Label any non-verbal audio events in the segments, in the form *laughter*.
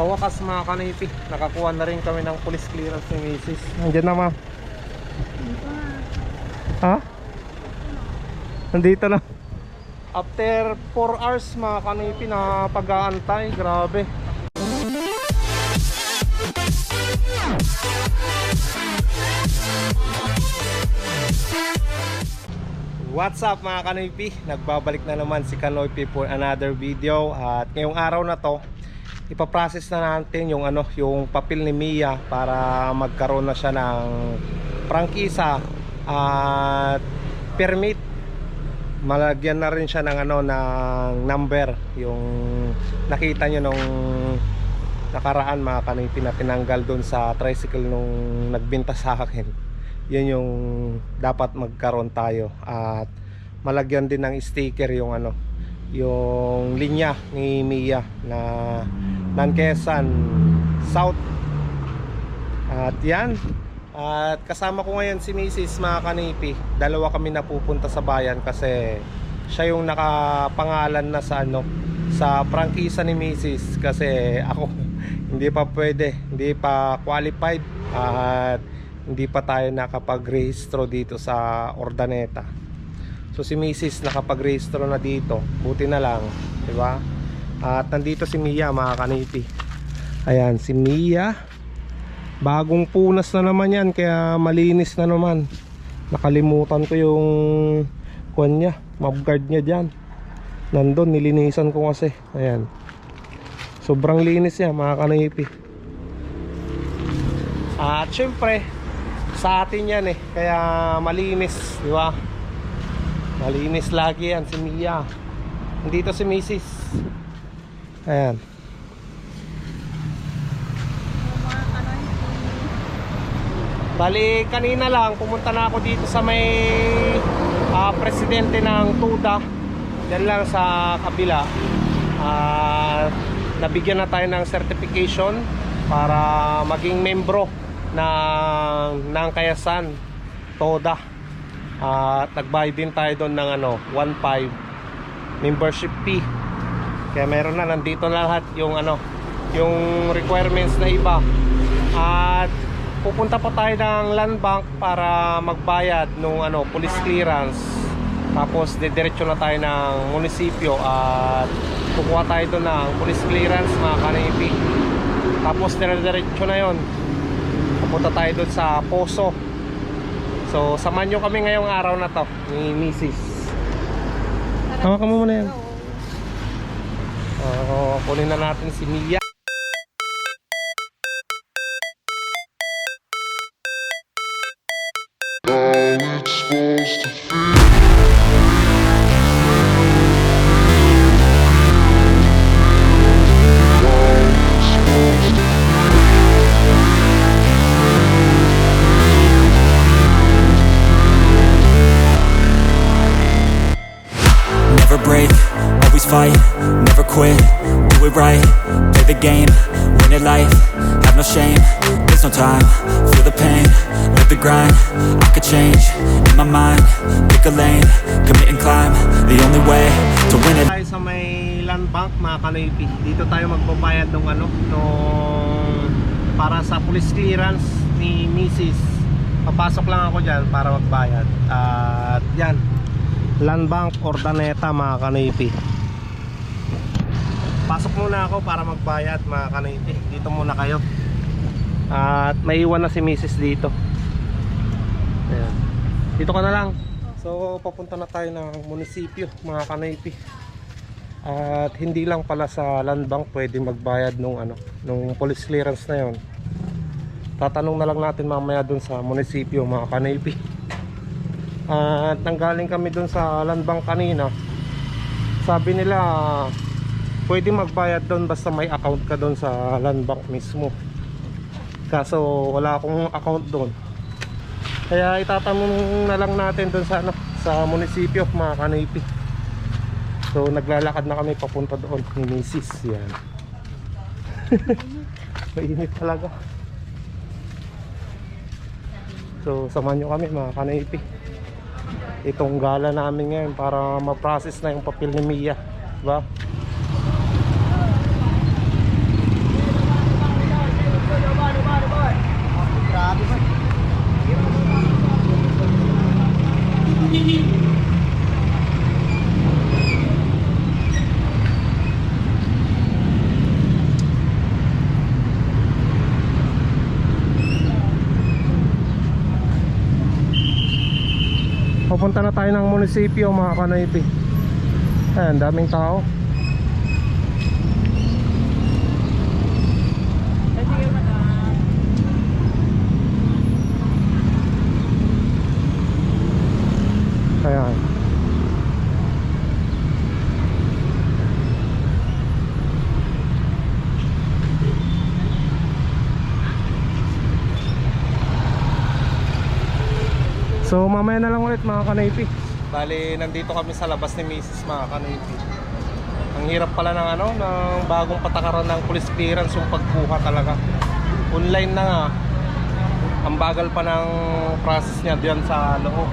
Sa wakas mga kanipi, nakakuha na rin kami ng police clearance ni Mrs. Nandiyan na ma. Ha? Nandito na. After 4 hours mga kanipi na pag-aantay, grabe. What's up mga kanoypi? Nagbabalik na naman si Kanoypi for another video At ngayong araw na to Ipaprocess na natin yung ano Yung papel ni Mia Para magkaroon na siya ng Prangkisa At Permit. Malagyan na rin siya ng ano Ng number. Yung nakita nyo nung Nakaraan mga kanoypi na tinanggal doon sa tricycle Nung nagbinta sa akin. Yun yung dapat magkaroon tayo. At malagyan din ng sticker yung ano yung linya ni Mia na Nankesan South at yan at kasama ko ngayon si Mrs. mga kanipi dalawa kami napupunta sa bayan kasi siya yung nakapangalan na sa ano sa prangkisa ni Mrs. kasi ako *laughs* hindi pa pwede hindi pa qualified at hindi pa tayo nakapag-rehistro dito sa Ordaneta. So si Mrs. nakapag-rehistro na dito. Buti na lang, 'di ba? At nandito si Mia, mga kanipi. Ayan, si Mia. Bagong punas na naman 'yan kaya malinis na naman. Nakalimutan ko yung kuwan niya, mobguard niya diyan. Nandun, nilinisan ko kasi. Ayan. Sobrang linis niya, mga kanipi. At syempre, sa atin yan eh kaya malinis di ba malinis lagi yan si Mia. Nandito si Mrs. ayan. Bali kanina lang pumunta na ako dito sa may ah, presidente ng TUDA. Yan lang sa kabila. Ah, nabigyan na tayo ng certification para maging membro ng ng Kayasan Toda at nagbayad din tayo doon ng ano 1.5 membership fee. Kaya meron na nandito na lahat yung ano yung requirements na iba. At pupunta pa tayo ng land bank para magbayad nung ano police clearance. Tapos didiretso na tayo ng munisipyo at kukuha tayo doon ng police clearance mga kanipi. Tapos dire-diretso na yon Pupunta tayo doon sa Poso. So, samahan nyo kami ngayong araw na to ni Mrs. Tama ka mo muna yan. Oo, kunin na natin si Mia. Never sa may land bank mga kanoypi. Dito tayo magbabayad ng ano, nung para sa police clearance ni Mrs. Papasok lang ako dyan para magbayad. At yan, land bank Ordaneta mga kanoypi. Pasok muna ako para magbayad mga kanoypi. Dito muna kayo. At may iwan na si Mrs. dito. Ayan. Dito ka na lang. So papunta na tayo ng munisipyo mga kanoypi. At hindi lang pala sa land bank pwede magbayad nung ano, nung police clearance na 'yon. Tatanong na lang natin mamaya dun sa munisipyo mga kanoypi. *laughs* At nanggaling kami dun sa land bank kanina. Sabi nila pwede magbayad doon basta may account ka doon sa land bank mismo. Kaso wala akong account doon. Kaya itatanong na lang natin doon sa ano, sa munisipyo mga kanipi. So naglalakad na kami papunta doon ni Mrs. Yan. *laughs* Mainit talaga. So samahan nyo kami mga kanaipi. Itong gala namin ngayon para ma-process na yung papel ni Mia. Diba? Grabe ba? Munisipyo mga kanoypi. Ayan, daming tao. Ayan. So mamaya na lang ulit mga kanaypi Bali nandito kami sa labas ni Mrs. mga kanaypi. Ang hirap pala ng ano ng bagong patakaran ng police clearance yung pagkuha talaga. Online na nga. Ang bagal pa ng process niya diyan sa loob.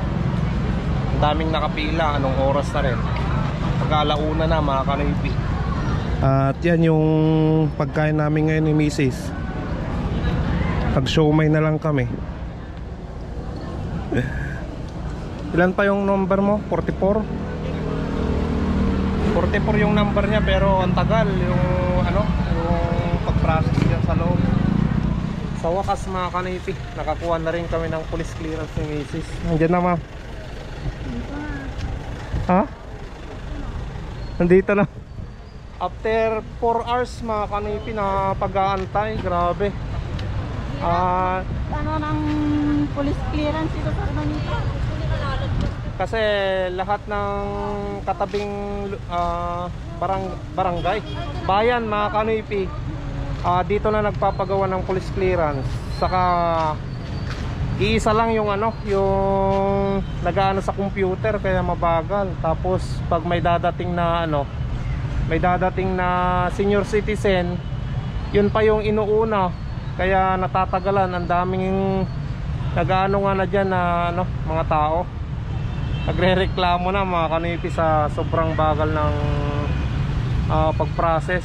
Ang daming nakapila anong oras na rin? Pag-alauna na mga kanaypi. At yan yung pagkain namin ngayon ni Mrs. Pag siomay na lang kami Ilan pa yung number mo? 44? 44 yung number niya pero ang tagal yung ano, yung pag-process niya sa loob. Sa wakas mga kanipi, nakakuha na rin kami ng police clearance ni Mrs. Nandiyan na ma. Ha? Nandito na. After 4 hours mga kanipi na pag-aantay, grabe. Ah, ano ng police clearance dito sa Manila? Kasi lahat ng katabing ah, barang, barangay, bayan mga kanoypi, ah, dito na nagpapagawa ng police clearance. Saka iisa lang yung ano, yung nagaano sa computer kaya mabagal. Tapos pag may dadating na ano, may dadating na senior citizen, yun pa yung inuuna. Kaya natatagalan ang daming nagaano nga na dyan na ano, mga tao nagre-reklamo na mga kanipi sa sobrang bagal ng ah, pag-process.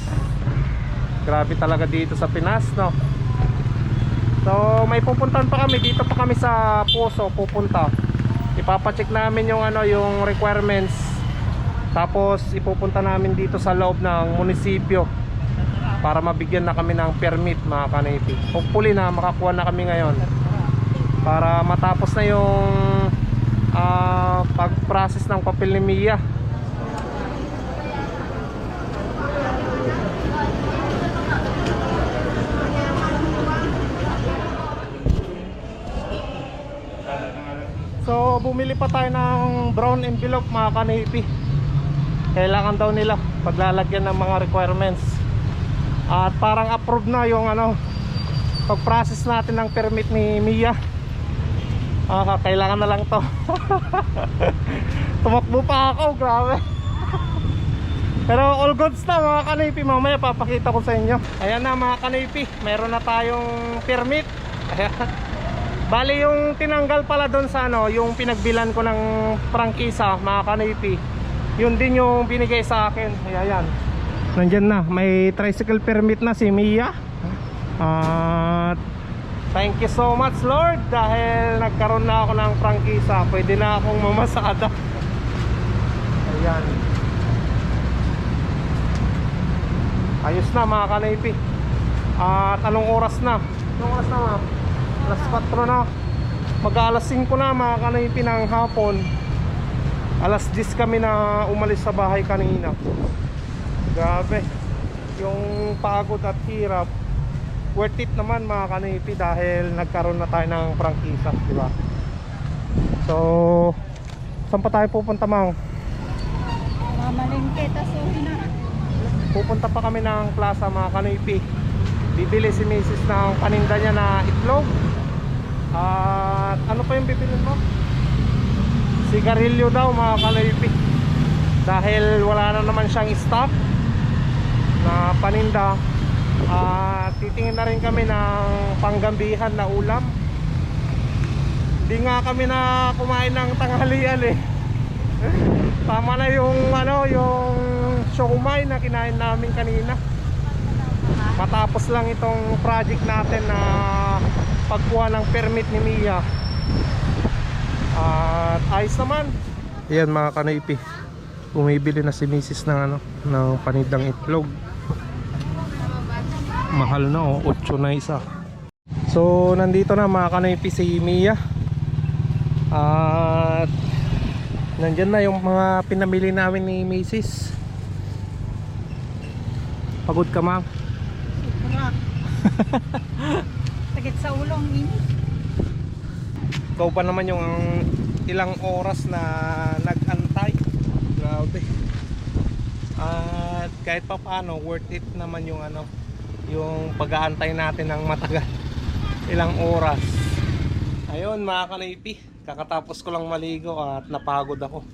Grabe talaga dito sa Pinas no? So may pupuntan pa kami. Dito pa kami sa Poso pupunta. Ipapacheck namin yung ano yung requirements. Tapos ipupunta namin dito sa loob ng munisipyo para mabigyan na kami ng permit mga kanipi. Hopefully na makakuha na kami ngayon. Para matapos na yung ah, pag-process ng papel ni Mia. So bumili pa tayo ng brown envelope mga kanipi. Kailangan daw nila paglalagyan ng mga requirements. At parang approved na yung ano Pag-process natin ng permit ni Mia Ah, kailangan na lang to. *laughs* Tumakbo pa ako, grabe. Pero all goods na mga kanipi, mamaya papakita ko sa inyo. Ayan na mga kanipi, meron na tayong permit. Ayan. Bali yung tinanggal pala doon sa ano, yung pinagbilan ko ng prangkisa mga kanipi. Yun din yung binigay sa akin. Ayan. Nandyan na, may tricycle permit na si Mia. At Thank you so much Lord dahil nagkaroon na ako ng prangkisa. Pwede na akong mamasada. Ayan. Ayos na mga kanaypi. At anong oras na? Anong oras na ma'am? Alas 4 na. Mag alas 5 na mga kanaypi ng hapon. Alas 10 kami na umalis sa bahay kanina. Grabe. Yung pagod at hirap worth it naman mga kanipi dahil nagkaroon na tayo ng prangkisa, di ba? So, saan pa tayo pupunta, Mang? Mamalingke, tas na. Pupunta pa kami ng plaza mga kanipi. Bibili si Mrs. ng paninda niya na itlog. At ano pa yung bibilin mo? Sigarilyo daw mga kanipi. Dahil wala na naman siyang stock na paninda. At titingin na rin kami ng panggambihan na ulam. Hindi nga kami na kumain ng tanghalian eh. *laughs* Tama na yung ano, yung siomay na kinain namin kanina. Matapos lang itong project natin na pagkuha ng permit ni Mia. At ayos naman. Yan mga kanaypi. Bumibili na si Mrs. ng ano, ng panidang itlog mahal na oh 8 na isa so nandito na mga kanaypi si Mia at Nandyan na yung mga pinamili namin ni Macy's. Pagod ka, ma'am? *laughs* Sakit sa ulo ang init. Ikaw pa naman yung ilang oras na nag-antay. Grabe. At kahit pa paano, worth it naman yung ano, yung pag-aantay natin ng matagal. Ilang oras. Ayun mga kanaypi, kakatapos ko lang maligo at napagod ako.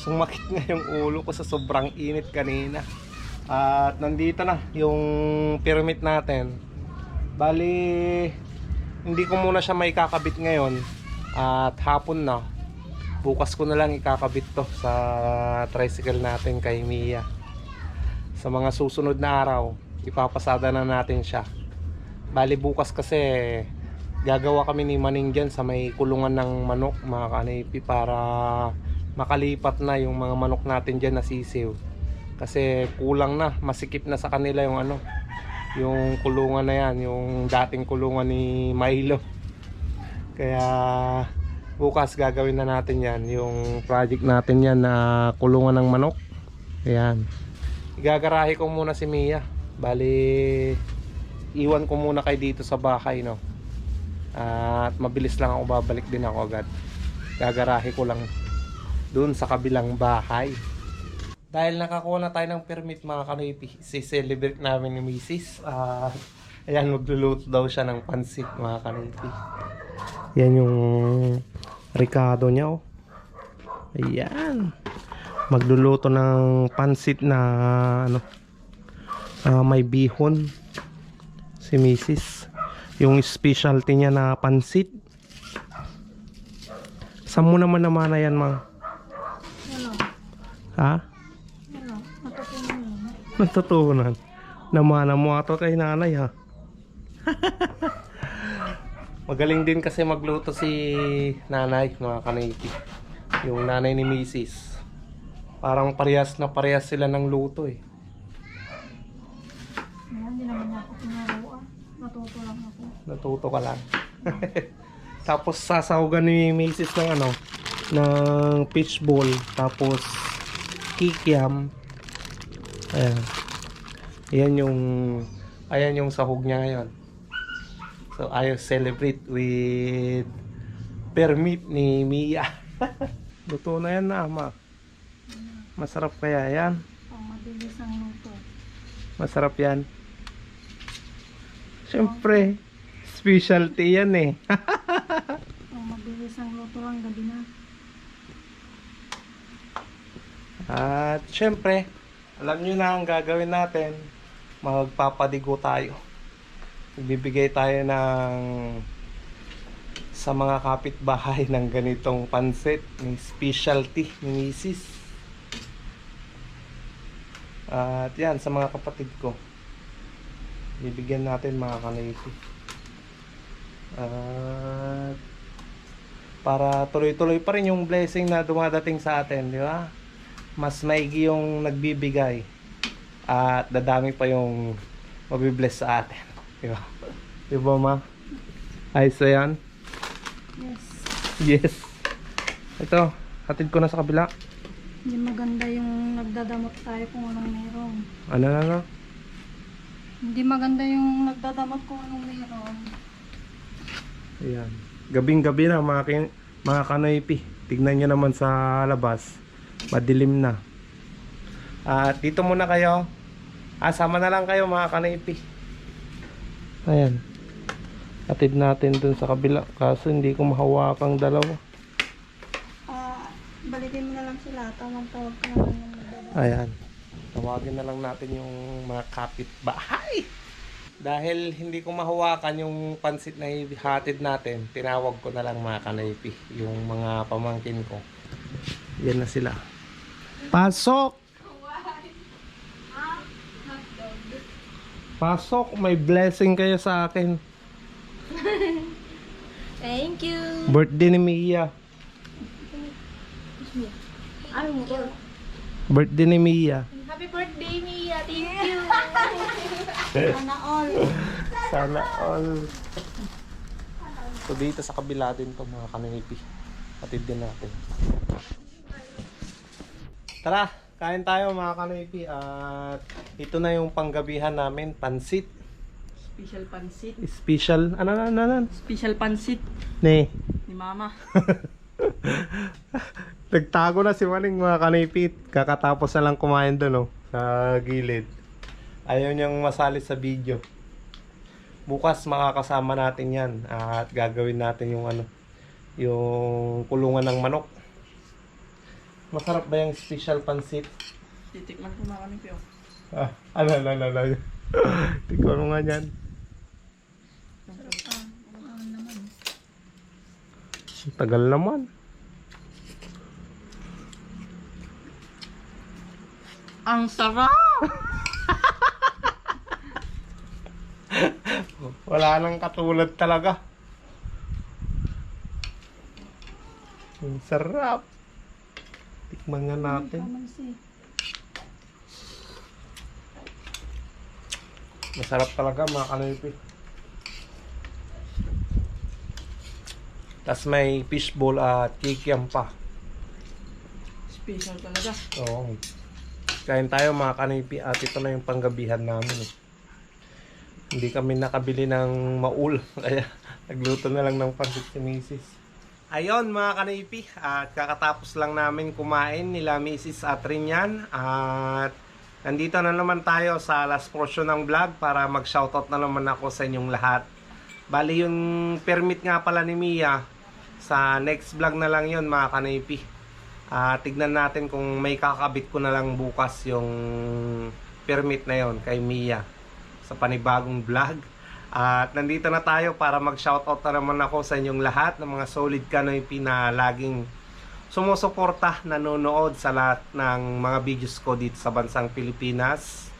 Sumakit nga yung ulo ko sa sobrang init kanina. At nandito na yung pyramid natin. Bali, hindi ko muna siya may kakabit ngayon at hapon na bukas ko na lang ikakabit to sa tricycle natin kay Mia sa mga susunod na araw ipapasada na natin siya. Bali bukas kasi gagawa kami ni Maning dyan sa may kulungan ng manok mga kanipi para makalipat na yung mga manok natin dyan na sisiw. Kasi kulang na masikip na sa kanila yung ano yung kulungan na yan yung dating kulungan ni Milo. Kaya bukas gagawin na natin yan yung project natin yan na kulungan ng manok. Ayan. Igagarahe ko muna si Mia bali iwan ko muna kay dito sa bahay no at mabilis lang ako babalik din ako agad gagarahe ko lang dun sa kabilang bahay dahil nakakuha na tayo ng permit mga kanipi si-celebrate namin ni Mrs. Ah, ayan magluluto daw siya ng pansit mga kanipi yan yung Ricardo niya oh. Ayan. Magluluto ng pansit na ano ah, may bihon si Mrs. Yung specialty niya na pansit. Saan mo naman naman na yan, Mang? Ano? Ha? Ano? Matutunan mo. *laughs* Natutunan. Namana mo ato kay nanay ha. *laughs* Magaling din kasi magluto si nanay, mga kanaiti. Yung nanay ni Mrs. Parang parehas na parehas sila ng luto eh. Naman ako tinuruan. Natuto lang ako. Natuto ka lang. *laughs* tapos sasahugan ni Mrs. ng ano, ng fishball. Tapos kikiam. Ayan. Ayan yung ayan yung sahog niya ngayon. So I celebrate with permit ni Mia. *laughs* Luto na yan na, ma. Masarap kaya yan. Pang mabilis ang luto. Masarap yan. Siyempre, specialty yan eh. Pang *laughs* mabilis ang luto lang gabi na. At syempre, alam nyo na ang gagawin natin. Magpapadigo tayo. Bibigay tayo ng sa mga kapitbahay *laughs* ng ganitong pansit ng specialty ni Mrs. At yan, sa mga kapatid ko. Bibigyan natin mga kanayti. At para tuloy-tuloy pa rin yung blessing na dumadating sa atin, di ba? Mas maigi yung nagbibigay at dadami pa yung mabibless sa atin. *laughs* Di ba? Di ba, ma? Ayos na yan? Yes. Yes. Ito, hatid ko na sa kabila. Hindi maganda yung nagdadamot tayo kung anong meron. Ano na na? Hindi maganda yung nagdadamot kung anong meron. Ayan. Gabing-gabi na mga, kin- mga kanoypi. Tignan nyo naman sa labas. Madilim na. At dito muna kayo. Ah, sama na lang kayo mga kanoypi. Ayan. Atid natin dun sa kabila. Kaso hindi ko mahawakang dalawa. Ah, balikin mo na lang sila. Tawag-tawag ka na lang. Ayan. Tawagin na lang natin yung mga kapitbahay. Dahil hindi ko mahawakan yung pansit na ihatid natin, tinawag ko na lang mga kanaypi, yung mga pamangkin ko. Yan na sila. Pasok! Pasok, may blessing kayo sa akin. *laughs* Thank you. Birthday ni Mia. Birthday ni Mia. Happy birthday, Mia. Thank you. Sana all. Sana all. So dito sa kabila din to mga kaninipi. Atid din natin. Tara, kain tayo mga kanoypi. At ito na yung panggabihan namin, pansit. Special pansit. Special, ano na, ano na, Special pansit Ne. ni Mama. *laughs* Nagtago na si Maning mga kanipit. Kakatapos na lang kumain doon, oh, sa gilid. Ayaw niyang masali sa video. Bukas makakasama natin yan at gagawin natin yung ano, yung kulungan ng manok. Masarap ba yung special pansit? Titikman ko na kami Pio. Ah, ano, ano, ano, ano. Tingnan mo nga yan. Ang Tagal naman. Ang sarap! *laughs* Wala nang katulad talaga. Ang sarap. Tikman nga natin. Masarap talaga mga kanoypi. Tapos may fishball at kikiam pa. Special talaga. Oo. Kain tayo mga kanoypi at ito na yung panggabihan namin. eh. Hindi kami nakabili ng maul. *laughs* Kaya nagluto na lang ng pansit si Mrs. Ayun mga kanoypi. At kakatapos lang namin kumain nila Mrs. at Rinyan. At nandito na naman tayo sa last portion ng vlog para mag-shoutout na naman ako sa inyong lahat. Bali yung permit nga pala ni Mia sa next vlog na lang yon mga kanoypi. Ah, tignan natin kung may kakabit ko na lang bukas yung permit na yon kay Mia sa panibagong vlog. At nandito na tayo para mag-shoutout na naman ako sa inyong lahat ng mga solid kanoypi na laging sumusuporta, nanonood sa lahat ng mga videos ko dito sa bansang Pilipinas.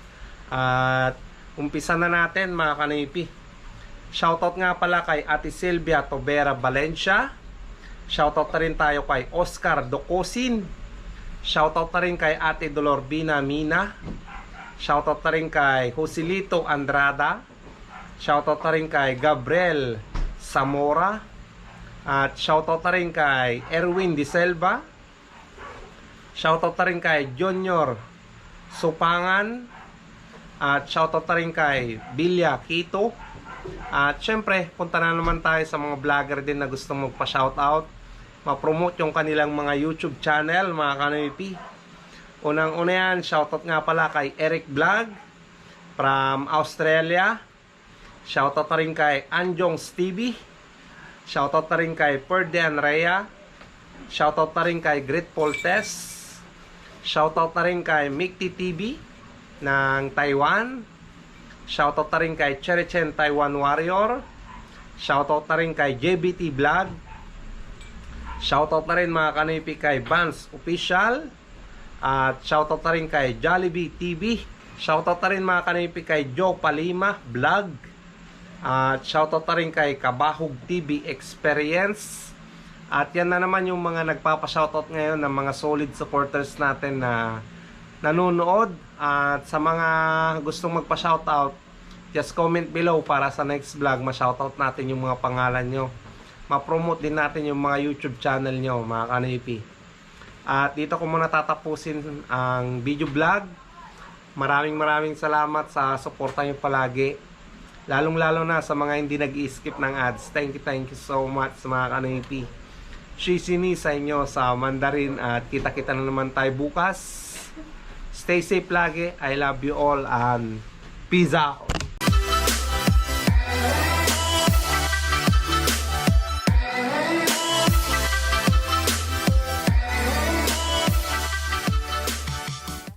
At umpisa na natin mga kanoypi. Shoutout nga pala kay Ate Silvia Tobera Valencia. Shoutout na rin tayo kay Oscar Docosin. Shoutout na rin kay Ate Dolorbina Mina. Shoutout na rin kay Joselito Andrada. Shoutout na rin kay Gabriel Zamora. At shoutout na rin kay Erwin Di Selva. Shoutout na rin kay Junior Supangan. At shoutout na rin kay Bilya Quito. At syempre, punta na naman tayo sa mga vlogger din na gusto magpa-shoutout. Ma-promote yung kanilang mga YouTube channel, mga kanoypi. Unang-una yan, shoutout nga pala kay Eric Vlog from Australia. Shoutout na rin kay Anjong Stevie. Shoutout na rin kay Ferdian Rhea. Shoutout na rin kay Grateful Tess. Shoutout na rin kay Mikti TV ng Taiwan. Shoutout na rin kay Cherichen Taiwan Warrior. Shoutout na rin kay JBT Vlog. Shoutout na rin mga kanipi kay Vance Official. At shoutout na rin kay Jollibee TV. Shoutout na rin mga kanipi kay Joe Palima Vlog. At shoutout na rin kay Kabahog TV Experience. At yan na naman yung mga nagpapa-shoutout ngayon ng mga solid supporters natin na nanonood. At sa mga gustong magpa-shoutout, just comment below para sa next vlog ma-shoutout natin yung mga pangalan nyo. Ma-promote din natin yung mga YouTube channel nyo, mga kanipi. At dito ko muna tatapusin ang video vlog. Maraming maraming salamat sa suporta nyo palagi. Lalong lalo na sa mga hindi nag skip ng ads. Thank you, thank you so much mga kanipi. Shisini sa inyo sa Mandarin at kita-kita na naman tayo bukas. Stay safe lagi. I love you all and peace out.